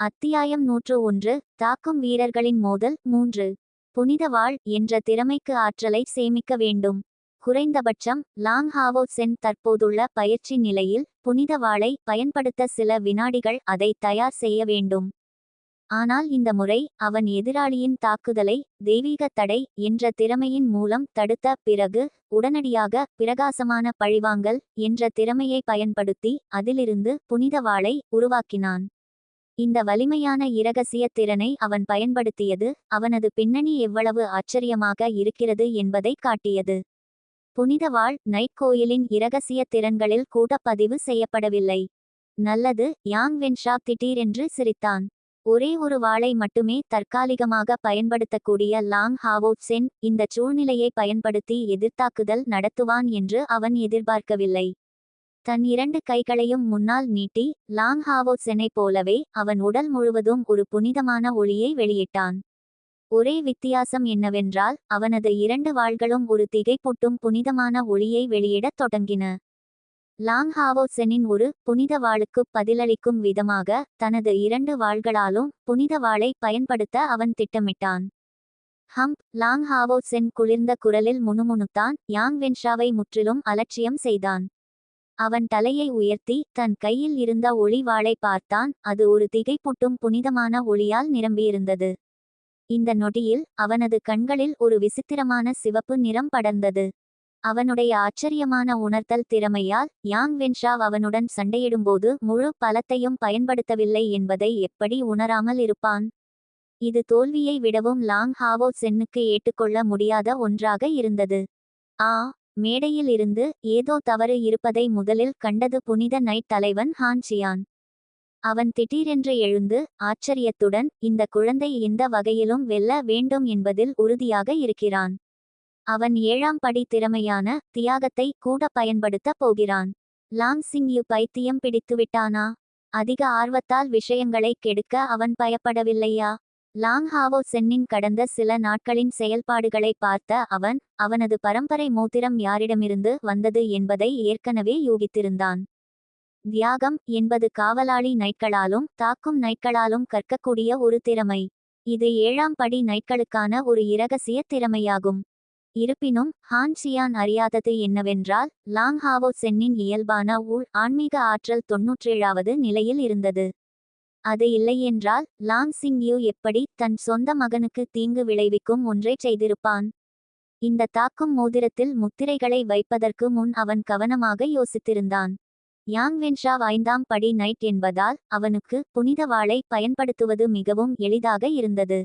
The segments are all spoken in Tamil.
அத்தியாயம் நூற்று ஒன்று தாக்கும் வீரர்களின் மோதல் மூன்று. புனித வாழ் என்ற திறமைக்கு ஆற்றலை சேமிக்க வேண்டும். குறைந்தபட்சம் லாங் ஹாவோ சென் தற்போதுள்ள பயிற்சி நிலையில் புனித வாளை பயன்படுத்த சில வினாடிகள் அதை தயார் செய்ய வேண்டும். ஆனால் இந்த முறை அவன் எதிராளியின் தாக்குதலை தெய்வீக தடை என்ற திறமையின் மூலம் தடுத்த பிறகு உடனடியாக பிரகாசமான பழிவாங்கல் என்ற திறமையை பயன்படுத்தி அதிலிருந்து புனித வாளை உருவாக்கினான். இந்த வலிமையான இரகசிய திறனை அவன் பயன்படுத்தியது அவனது பின்னணி எவ்வளவு ஆச்சரியமாக இருக்கிறது என்பதை காட்டியது. புனிதவாழ் நைட் கோயிலின் இரகசிய திறன்களில் கூட பதிவு செய்யப்படவில்லை. நல்லது யாங் வென்ஷா திடீரென்று சிரித்தான். ஒரே ஒரு வாளை மட்டுமே தற்காலிகமாக பயன்படுத்தக்கூடிய லாங் ஹாவோ இந்த சூழ்நிலையை பயன்படுத்தி எதிர்த்தாக்குதல் நடத்துவான் என்று அவன் எதிர்பார்க்கவில்லை. தன் இரண்டு கைகளையும் முன்னால் நீட்டி லாங் ஹாவோ செனை போலவே அவன் உடல் முழுவதும் ஒரு புனிதமான ஒளியை வெளியிட்டான். ஒரே வித்தியாசம் என்னவென்றால் அவனது இரண்டு வாள்களும் ஒரு திகைப்பூட்டும் புனிதமான ஒளியை வெளியிடத் தொடங்கின. லாங் ஹாவோ செனின் ஒரு புனித வாளுக்கு பதிலளிக்கும் விதமாக தனது இரண்டு வாள்களாலும் புனித வாளை பயன்படுத்த அவன் திட்டமிட்டான். ஹம்ப் லாங் ஹாவோ சென் குளிர்ந்த குரலில் முணுமுணுத்தான் யாங் வென்ஷாவை முற்றிலும் அலட்சியம் செய்தான். அவன் தலையை உயர்த்தி தன் கையில் இருந்த ஒளி வாளை பார்த்தான். அது ஒரு திகைப்பூட்டும் புனிதமான ஒளியால் நிரம்பியிருந்தது. இந்த நொடியில் அவனது கண்களில் ஒரு விசித்திரமான சிவப்பு நிறம் படர்ந்தது. அவனுடைய ஆச்சரியமான உணர்த்தல் திறமையால் யாங் வென்ஷாவ் அவனுடன் சண்டையிடும்போது முழு பலத்தையும் பயன்படுத்தவில்லை என்பதை எப்படி உணராமல் இருப்பான்? இது தோல்வியை விடவும் லாங் ஹாவோ சென்னுக்கு ஏற்றுக்கொள்ள முடியாத ஒன்றாக இருந்தது. ஆ மேடையில் இருந்து ஏதோ தவறு இருப்பதை முதலில் கண்டது புனித நைட் தலைவன் ஹான்சியான் அவன் திடீரென்று எழுந்து ஆச்சரியத்துடன் இந்த குழந்தை எந்த வகையிலும் வெல்ல வேண்டும் என்பதில் உறுதியாக இருக்கிறான். அவன் ஏழாம் படி திறமையான தியாகத்தை கூட பயன்படுத்தப் போகிறான். லாங் சிங் யு பைத்தியம் பிடித்துவிட்டானா? அதிக ஆர்வத்தால் விஷயங்களை கெடுக்க அவன் பயப்படவில்லையா? லாங் ஹாவோ சென்னின் கடந்த சில நாட்களின் செயல்பாடுகளை பார்த்த அவன் அவனது பரம்பரை மூத்திரம் யாரிடமிருந்து வந்தது என்பதை ஏற்கனவே யூகித்திருந்தான். தியாகம் என்பது காவலாளி நைட்களாலும் தாக்கும் நைட்களாலும் கற்கக்கூடிய ஒரு திறமை. இது ஏழாம் படி நைட்களுக்கான ஒரு இரகசிய திறமையாகும். இருப்பினும் ஹான் சியான் அறியாதது என்னவென்றால் லாங் ஹாவோ சென்னின் இயல்பான உள் ஆன்மீக ஆற்றல் தொன்னூற்றேழாவது நிலையில் இருந்தது. அது இல்லையென்றால் லாங் சிங் யூ எப்படி தன் சொந்த மகனுக்கு தீங்கு விளைவிக்கும் ஒன்றை செய்திருப்பான்? இந்த தாக்கும் மோதிரத்தில் முத்திரைகளை வைப்பதற்கு முன் அவன் கவனமாக யோசித்திருந்தான். யாங் வென்ஷா ஐந்தாம் படி நைட் என்பதால் அவனுக்கு புனித வாளை பயன்படுத்துவது மிகவும் எளிதாக இருந்தது.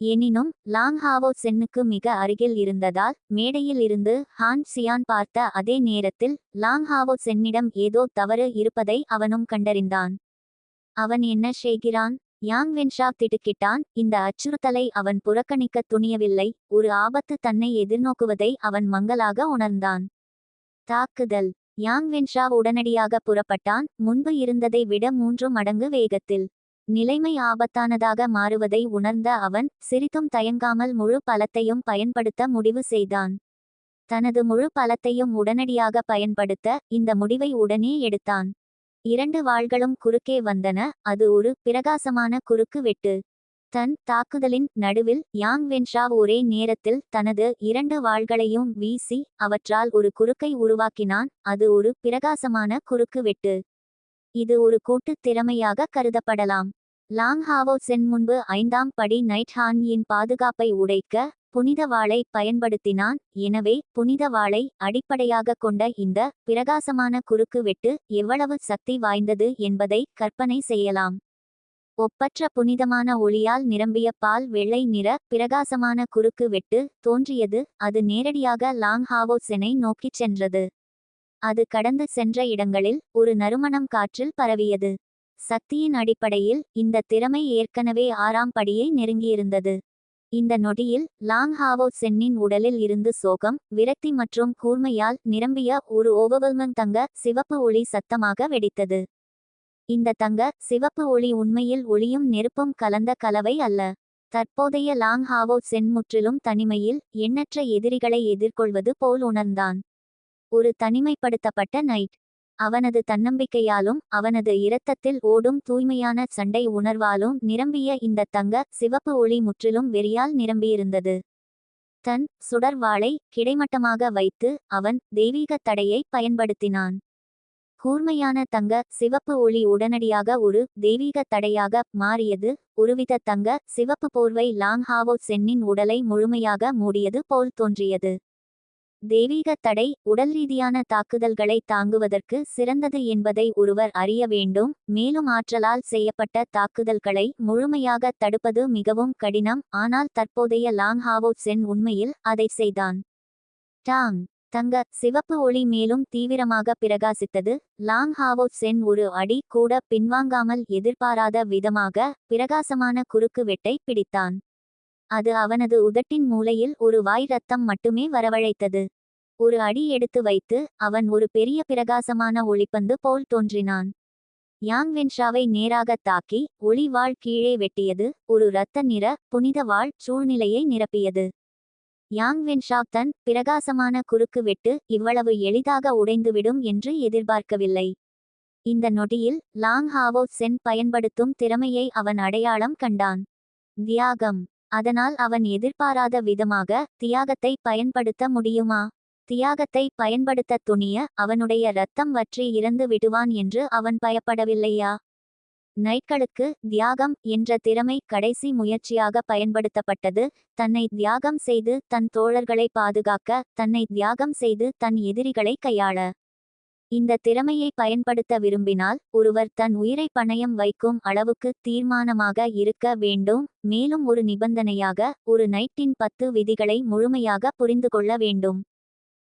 எனினும் லாங் ஹாவோ சென்னுக்கு மிக அருகில் இருந்ததால் மேடையில் இருந்து ஹான் சியான் பார்த்த அதே நேரத்தில் லாங் ஹாவோ சென்னிடம் ஏதோ தவறு இருப்பதை அவனும் கண்டறிந்தான். அவன் என்ன செய்கிறான்? யாங் வென்ஷா திடுக்கிட்டான். இந்த அச்சுறுத்தலை அவன் புறக்கணிக்க துணியவில்லை. ஒரு ஆபத்து தன்னை எதிர்நோக்குவதை அவன் மங்கலாக உணர்ந்தான். தாக்குதல். யாங் வென்ஷா உடனடியாக புறப்பட்டான். முன்பு இருந்ததை விட மூன்று மடங்கு வேகத்தில். நிலைமை ஆபத்தானதாக மாறுவதை உணர்ந்த அவன் சிறிதும் தயங்காமல் முழு பலத்தையும் பயன்படுத்த முடிவு செய்தான். தனது முழு பலத்தையும் உடனடியாக பயன்படுத்த இந்த முடிவை உடனே எடுத்தான். இரண்டு வாள்களும் குறுக்கே வந்தன அது ஒரு பிரகாசமான குறுக்கு வெட்டு. தன் தாக்குதலின் நடுவில் யாங் வென்ஷா ஒரே நேரத்தில் தனது இரண்டு வாள்களையும் வீசி அவற்றால் ஒரு குறுக்கை உருவாக்கினான் அது ஒரு பிரகாசமான குறுக்கு வெட்டு. இது ஒரு கூட்டுத் திறமையாக கருதப்படலாம். லாங் ஹாவோ சென் முன்பு ஐந்தாம் படி நைட் ஹான்யின் பாதுகாப்பை உடைக்க புனித வாளை பயன்படுத்தினான். எனவே புனித வாளை அடிப்படையாக கொண்ட இந்த பிரகாசமான குறுக்கு வெட்டு எவ்வளவு சக்தி வாய்ந்தது என்பதை கற்பனை செய்யலாம். ஒப்பற்ற புனிதமான ஒளியால் நிரம்பிய பால் வெள்ளை நிற பிரகாசமான குறுக்கு வெட்டு தோன்றியது. அது நேரடியாக லாங் ஹாவோசெனை நோக்கிச் சென்றது. அது கடந்து சென்ற இடங்களில் ஒரு நறுமணம் காற்றில் பரவியது. சக்தியின் அடிப்படையில் இந்த திறமை ஏற்கனவே ஆறாம் படியை நெருங்கியிருந்தது. இந்த நொடியில் லாங் ஹாவோ சென்னின் உடலில் இருந்து சோகம் விரக்தி மற்றும் கூர்மையால் நிரம்பிய ஒரு ஓவவல்மன் தங்க சிவப்பு ஒளி சத்தமாக வெடித்தது. இந்த தங்க சிவப்பு ஒளி உண்மையில் ஒளியும் நெருப்பும் கலந்த கலவை அல்ல. தற்போதைய லாங் ஹாவோ சென் முற்றிலும் தனிமையில் எண்ணற்ற எதிரிகளை எதிர்கொள்வது போல் உணர்ந்தான். ஒரு தனிமைப்படுத்தப்பட்ட நைட். அவனது தன்னம்பிக்கையாலும் அவனது இரத்தத்தில் ஓடும் தூய்மையான சண்டை உணர்வாலும் நிரம்பிய இந்த தங்க சிவப்பு ஒளி முற்றிலும் வெறியால் நிரம்பியிருந்தது. தன் சுடர்வாளை கிடைமட்டமாக வைத்து அவன் தெய்வீக தடையை பயன்படுத்தினான். கூர்மையான தங்க சிவப்பு ஒளி உடனடியாக ஒரு தெய்வீக தடையாக மாறியது. ஒருவித தங்க சிவப்பு போர்வை லாங் ஹாவோ சென்னின் உடலை முழுமையாக மூடியது போல் தோன்றியது. தெய்வீக தடை உடல் ரீதியான தாக்குதல்களை தாங்குவதற்கு சிறந்தது என்பதை ஒருவர் அறிய வேண்டும். மேலும் ஆற்றலால் செய்யப்பட்ட தாக்குதல்களை முழுமையாக தடுப்பது மிகவும் கடினம். ஆனால் தற்போதைய லாங் ஹாவோ சென் உண்மையில் அதை செய்தான். டாங் தங்க சிவப்பு ஒளி மேலும் தீவிரமாக பிரகாசித்தது. லாங் ஹாவோ சென் ஒரு அடி கூட பின்வாங்காமல் எதிர்பாராத விதமாக பிரகாசமான குறுக்கு வெட்டை பிடித்தான். அது அவனது உதட்டின் மூலையில் ஒரு வாய் ரத்தம் மட்டுமே வரவழைத்தது. ஒரு அடி எடுத்து வைத்து அவன் ஒரு பெரிய பிரகாசமான ஒளிப்பந்து போல் தோன்றினான். யாங் வென்ஷாவை நேராக தாக்கி ஒளி வாழ் கீழே வெட்டியது ஒரு இரத்த நிற புனித வாள் சூழ்நிலையை நிரப்பியது. யாங் வென்ஷா தன் பிரகாசமான குறுக்கு வெட்டு இவ்வளவு எளிதாக உடைந்துவிடும் என்று எதிர்பார்க்கவில்லை. இந்த நொடியில் லாங் ஹாவோ சென் பயன்படுத்தும் திறமையை அவன் அடையாளம் கண்டான். தியாகம். அதனால் அவன் எதிர்பாராத விதமாக தியாகத்தை பயன்படுத்த முடியுமா? தியாகத்தை பயன்படுத்த துணிய அவனுடைய இரத்தம் வற்றி இறந்து விடுவான் என்று அவன் பயப்படவில்லையா? நைட்களுக்கு தியாகம் என்ற திறமை கடைசி முயற்சியாக பயன்படுத்தப்பட்டது. தன்னை தியாகம் செய்து தன் தோழர்களை பாதுகாக்க தன்னை தியாகம் செய்து தன் எதிரிகளை கையாள. இந்த திறமையை பயன்படுத்த விரும்பினால் ஒருவர் தன் உயிரை பணயம் வைக்கும் அளவுக்கு தீர்மானமாக இருக்க வேண்டும். மேலும் ஒரு நிபந்தனையாக ஒரு நைட்டின் பத்து விதிகளை முழுமையாக புரிந்து கொள்ள வேண்டும்.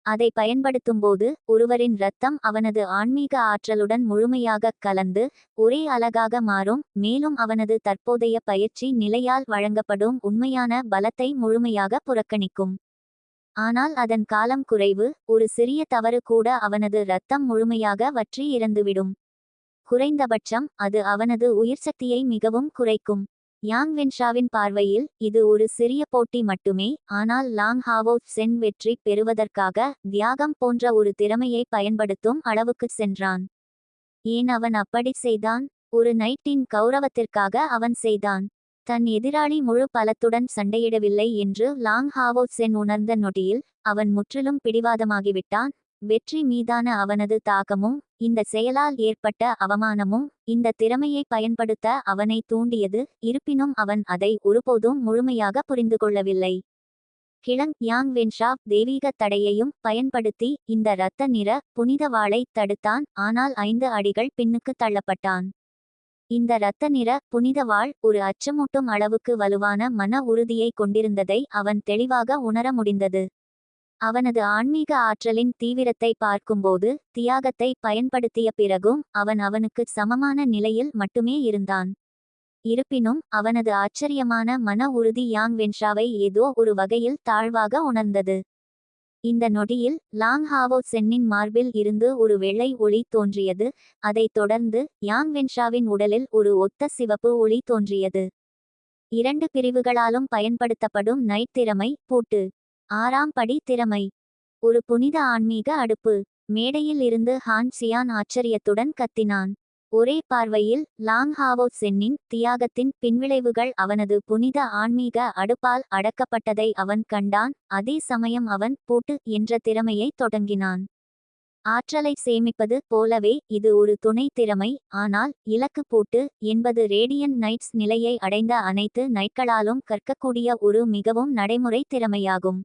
அதை பயன்படுத்தும்போது ஒருவரின் இரத்தம் அவனது ஆன்மீக ஆற்றலுடன் முழுமையாக கலந்து ஒரே அழகாக மாறும். மேலும் அவனது தற்போதைய பயிற்சி நிலையால் வழங்கப்படும் உண்மையான பலத்தை முழுமையாக புறக்கணிக்கும். ஆனால் அதன் காலம் குறைவு ஒரு சிறிய தவறு கூட அவனது இரத்தம் முழுமையாக வற்றி இறந்துவிடும். குறைந்தபட்சம் அது அவனது உயிர் சக்தியை மிகவும் குறைக்கும். யாங் வென்ஷாவின் பார்வையில் இது ஒரு சிறிய போட்டி மட்டுமே ஆனால் லாங் ஹாவோ சென் வெற்றி பெறுவதற்காக தியாகம் போன்ற ஒரு திறமையை பயன்படுத்தும் அளவுக்கு சென்றான். ஏன் அவன் அப்படி செய்தான்? ஒரு நைட்டின் கௌரவத்திற்காக அவன் செய்தான். தன் எதிராளி முழு பலத்துடன் சண்டையிடவில்லை என்று லாங் ஹாவோ சென் உணர்ந்த நொடியில் அவன் முற்றிலும் பிடிவாதமாகிவிட்டான். வெற்றி மீதான அவனது தாக்கமும் இந்த செயலால் ஏற்பட்ட அவமானமும் இந்த திறமையை பயன்படுத்த அவனை தூண்டியது இருப்பினும் அவன் அதை ஒருபோதும் முழுமையாக புரிந்து கொள்ளவில்லை. கிளங் யாங் வென்ஷா தெய்வீக தடையையும் பயன்படுத்தி இந்த இரத்த நிற புனித வாளை தடுத்தான் ஆனால் ஐந்து அடிகள் பின்னுக்கு தள்ளப்பட்டான். இந்த இரத்த நிற புனித வாழ் ஒரு அச்சமூட்டும் அளவுக்கு வலுவான மன உறுதியை கொண்டிருந்ததை அவன் தெளிவாக உணர முடிந்தது. அவனது ஆன்மீக ஆற்றலின் தீவிரத்தை பார்க்கும்போது தியாகத்தை பயன்படுத்திய பிறகும் அவன் அவனுக்கு சமமான நிலையில் மட்டுமே இருந்தான். இருப்பினும் அவனது ஆச்சரியமான மன உறுதி யாங் வென்ஷாவை ஏதோ ஒரு வகையில் தாழ்வாக உணர்ந்தது. இந்த நொடியில் லாங் ஹாவோ சென்னின் மார்பில் இருந்து ஒரு வெள்ளை ஒளி தோன்றியது. அதைத் தொடர்ந்து யாங் வென்ஷாவின் உடலில் ஒரு ஒத்த சிவப்பு ஒளி தோன்றியது. இரண்டு பிரிவுகளாலும் பயன்படுத்தப்படும் நைட் திறமை பூட்டு. ஆறாம் படி திறமை. ஒரு புனித ஆன்மீக அடுப்பு. மேடையில் இருந்து ஹான் சியான் ஆச்சரியத்துடன் கத்தினான். ஒரே பார்வையில் லாங் ஹாவோ சென்னின் தியாகத்தின் பின்விளைவுகள் அவனது புனித ஆன்மீக அடுப்பால் அடக்கப்பட்டதை அவன் கண்டான். அதே சமயம் அவன் பூட்டு என்ற திறமையை தொடங்கினான். ஆற்றலை சேமிப்பது போலவே இது ஒரு துணை திறமை. ஆனால் இலக்கு பூட்டு என்பது ரேடியன் நைட்ஸ் நிலையை அடைந்த அனைத்து நைட்களாலும் கற்கக்கூடிய ஒரு மிகவும் நடைமுறை திறமையாகும்.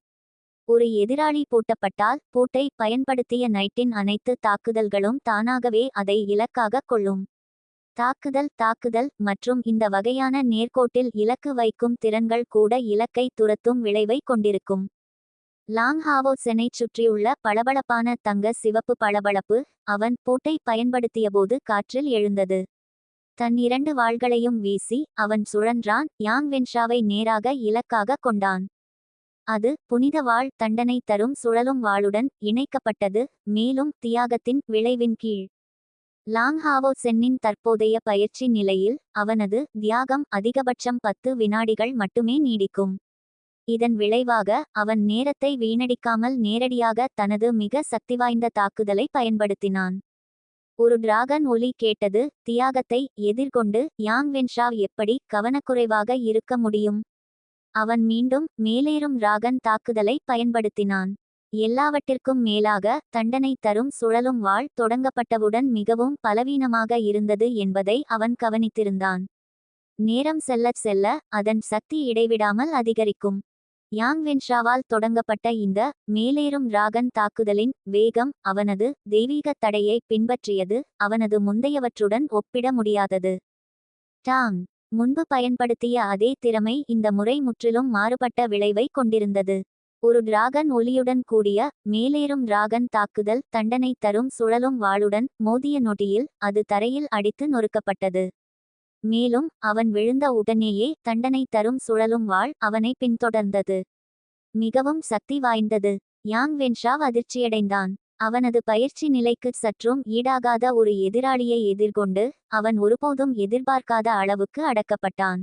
ஒரு எதிராளி பூட்டப்பட்டால் பூட்டை பயன்படுத்திய நைட்டின் அனைத்து தாக்குதல்களும் தானாகவே அதை இலக்காக கொள்ளும். தாக்குதல் தாக்குதல் மற்றும் இந்த வகையான நேர்கோட்டில் இலக்கு வைக்கும் திறன்கள் கூட இலக்கை துரத்தும் விளைவை கொண்டிருக்கும். லாங் ஹாவோ சுற்றியுள்ள பளபளப்பான தங்க சிவப்பு பளபளப்பு அவன் பூட்டை பயன்படுத்தியபோது காற்றில் எழுந்தது. தன் இரண்டு வாள்களையும் வீசி அவன் சுழன்றான். யாங் வென்ஷாவை நேராக இலக்காக கொண்டான். அது புனித வாழ் தண்டனை தரும் சுழலும் வாளுடன் இணைக்கப்பட்டது மேலும் தியாகத்தின் விளைவின் கீழ். லாங்ஹாவோ சென்னின் தற்போதைய பயிற்சி நிலையில் அவனது தியாகம் அதிகபட்சம் பத்து வினாடிகள் மட்டுமே நீடிக்கும். இதன் விளைவாக அவன் நேரத்தை வீணடிக்காமல் நேரடியாக தனது மிக சக்திவாய்ந்த தாக்குதலை பயன்படுத்தினான். ஒரு டிராகன் ஒலி கேட்டது தியாகத்தை எதிர்கொண்டு யாங் வென்ஷாவ் எப்படி கவனக்குறைவாக இருக்க முடியும்? அவன் மீண்டும் மேலேறும் ராகன் தாக்குதலை பயன்படுத்தினான். எல்லாவற்றிற்கும் மேலாக தண்டனை தரும் சுழலும் வாள் தொடங்கப்பட்டவுடன் மிகவும் பலவீனமாக இருந்தது என்பதை அவன் கவனித்திருந்தான். நேரம் செல்லச் செல்ல அதன் சக்தி இடைவிடாமல் அதிகரிக்கும். யாங் வென்ஷாவால் தொடங்கப்பட்ட இந்த மேலேறும் ராகன் தாக்குதலின் வேகம் அவனது தெய்வீக தடையை பின்பற்றியது அவனது முந்தையவற்றுடன் ஒப்பிட முடியாதது. டாங்! முன்பு பயன்படுத்திய அதே திறமை இந்த முறை முற்றிலும் மாறுபட்ட விளைவை கொண்டிருந்தது. ஒரு டிராகன் ஒலியுடன் கூடிய மேலேறும் டிராகன் தாக்குதல் தண்டனை தரும் சுழலும் வாளுடன் மோதிய நொடியில் அது தரையில் அடித்து நொறுக்கப்பட்டது. மேலும் அவன் விழுந்த உடனேயே தண்டனை தரும் சுழலும் வாள் அவனை பின்தொடர்ந்தது. மிகவும் சக்தி வாய்ந்தது. யாங் வென்ஷாவ் அதிர்ச்சியடைந்தான். அவனது பயிற்சி நிலைக்கு சற்றும் ஈடாகாத ஒரு எதிராளியை எதிர்கொண்டு அவன் ஒருபோதும் எதிர்பார்க்காத அளவுக்கு அடக்கப்பட்டான்.